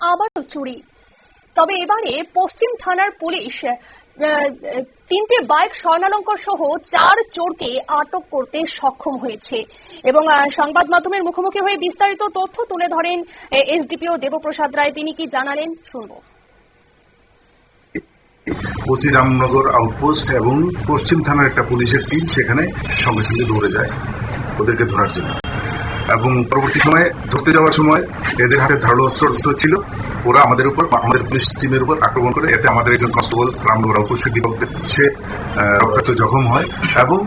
আবারও চুরি। তবে এবারে পশ্চিম থানার পুলিশ তিনটে বাইক স্বর্ণালঙ্কর সহ চার চোরকে আটক করতে সক্ষম হয়েছে এবং সংবাদ মাধ্যমের মুখোমুখি হয়ে বিস্তারিত তথ্য তুলে ধরেন এসডিপিও দেবপ্রসাদ রায়। তিনি কি জানালেন? শুনব। রামনগর আউটপোস্ট এবং পশ্চিম থানার একটা পুলিশের টিম সেখানে সঙ্গে সঙ্গে দৌড়ে যায়। ওদেরকে ধরার জন্য। এবং পরবর্তী সময়ে ধরতে যাওয়ার সময় এদের হাতে ধারালো অস্ত্র ছিল ওরা আমাদের উপর আমাদের পুলিশ টিমের উপর আক্রমণ করে এতে আমাদের একজন কনস্টেবল রামনগর উপস্থিত দীপক দেব, সে রক্তাক্ত জখম হয় এবং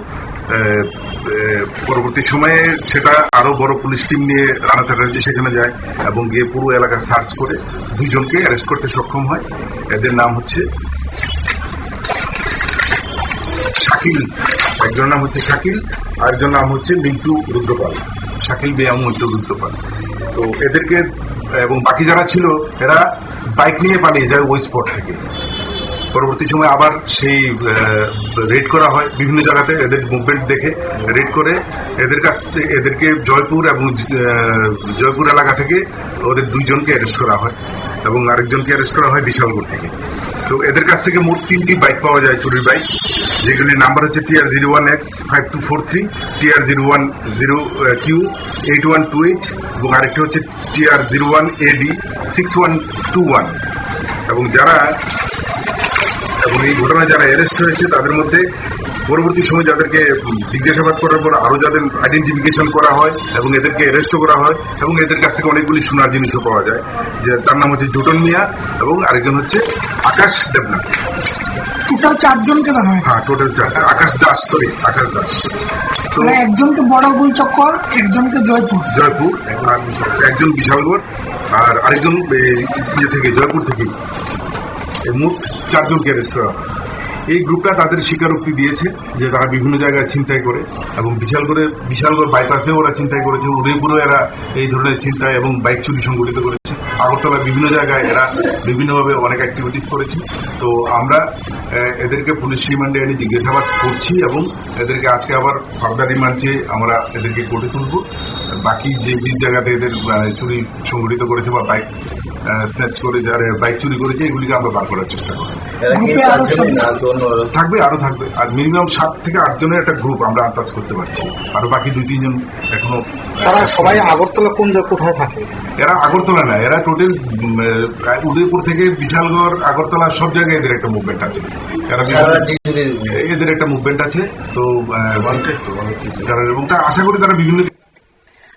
পরবর্তী সময়ে সেটা আরও বড় পুলিশ টিম নিয়ে রানা চ্যাটার্জি সেখানে যায় এবং গিয়ে পুরো এলাকা সার্চ করে দুইজনকে অ্যারেস্ট করতে সক্ষম হয়। এদের নাম হচ্ছে শাকিল। একজনের নাম হচ্ছে শাকিল আরেকজনের নাম হচ্ছে মিন্টু রুদ্রপাল। শাকিল বেয়াম মিন্টু পান তো এদেরকে, এবং বাকি যারা ছিল, এরা বাইক নিয়ে পালিয়ে যায় ওই স্পট থেকে। পরবর্তী সময় আবার সেই রেড করা হয়। বিভিন্ন জায়গাতে এদের মুভমেন্ট দেখে রেড করে এদের কাছ থেকে, এদেরকে জয়পুর এবং জয়পুর এলাকা থেকে ওদের দুইজনকে অ্যারেস্ট করা হয়। এবং আরেকজনকে অ্যারেস্ট করা হয় বিশালগড় থেকে। তো এদের কাছ থেকে মোট তিনটি বাইক পাওয়া যায় চুরির বাইক যেগুলির নাম্বার হচ্ছে TR zero one X five two four three TR zero one zero Q eight one two eight এবং আরেকটি হচ্ছে TR zero one AD six one two one এবং যারা, এবং এই ঘটনায় যারা অ্যারেস্ট হয়েছে, তাদের মধ্যে পরবর্তী সময় যাদেরকে জিজ্ঞাসাবাদ করার পর আরও যাদের আইডেন্টিফিকেশন করা হয় এবং এদেরকে অ্যারেস্টও করা হয় এবং এদের কাছ থেকে অনেকগুলি সোনার জিনিসও পাওয়া যায়। যে তার নাম হচ্ছে জুটন মিয়া এবং আরেকজন হচ্ছে আকাশ দেবনাথ। টোটাল চারজনকে ধরা হয়। হ্যাঁ টোটাল আকাশ দাস সরি আকাশ দাস। তো মানে একজনকে বড় চক্কর একজনকে জয়পুর। জয়পুর একজন বিশালগড় আর আরেকজন ইয়ে থেকে জয়পুর থেকে। মোট চারজনকে অ্যারেস্ট করা হয়। এই গ্রুপটা তাদের স্বীকারোক্তি দিয়েছে যে তারা বিভিন্ন জায়গায় ছিনতাই করে এবং বিশাল বিশালগড়ে বিশালগড় বাইপাসেও ওরা ছিনতাই করেছে। উদয়পুরেও এরা এই ধরনের ছিনতাই এবং বাইক চুরি সংগঠিত করেছে। আগরতলা বিভিন্ন জায়গায় এরা বিভিন্নভাবে অনেক অ্যাক্টিভিটিস করেছে। তো আমরা এদেরকে পুলিশ রিমান্ডে এনে জিজ্ঞাসাবাদ করছি এবং এদেরকে আজকে আবার ফার্দার রিমান্ড চেয়ে আমরা এদেরকে কোর্টে তুলব। বাকি যে যে জায়গাতে এদের চুরি সংগঠিত করেছে বা বাইক স্ন্যাচ করে যারা বাইক চুরি করেছে এগুলিকে আমরা বার করার চেষ্টা করব। এরা কি গ্রুপে আরও চারজনই না তো অন্য আরও থাকবে আরও থাকবে। আর মিনিমাম সাত থেকে আট জনের একটা গ্রুপ আমরা আন্দাজ করতে পারছি। আর বাকি দুই তিনজন এখনও তারা সবাই আগরতলা কোন জায়গা কোথায় থাকে? এরা আগরতলা না এরা টোটাল উদয়পুর থেকে বিশালগড় আগরতলা সব জায়গায় এদের একটা মুভমেন্ট আছে। এরা এদের একটা মুভমেন্ট আছে। তো এবং তা আশা করি তারা বিভিন্ন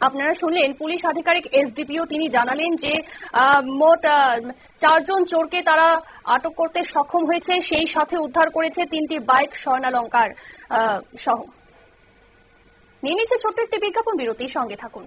আপনারা শুনলেন, পুলিশ আধিকারিক এসডিপিও তিনি জানালেন যে মোট চারজন চোরকে তারা আটক করতে সক্ষম হয়েছে, সেই সাথে উদ্ধার করেছে তিনটি বাইক, স্বর্ণালঙ্কার সহ। নিয়ে নিচ্ছে ছোট্ট একটি বিজ্ঞাপন বিরতির সঙ্গে থাকুন।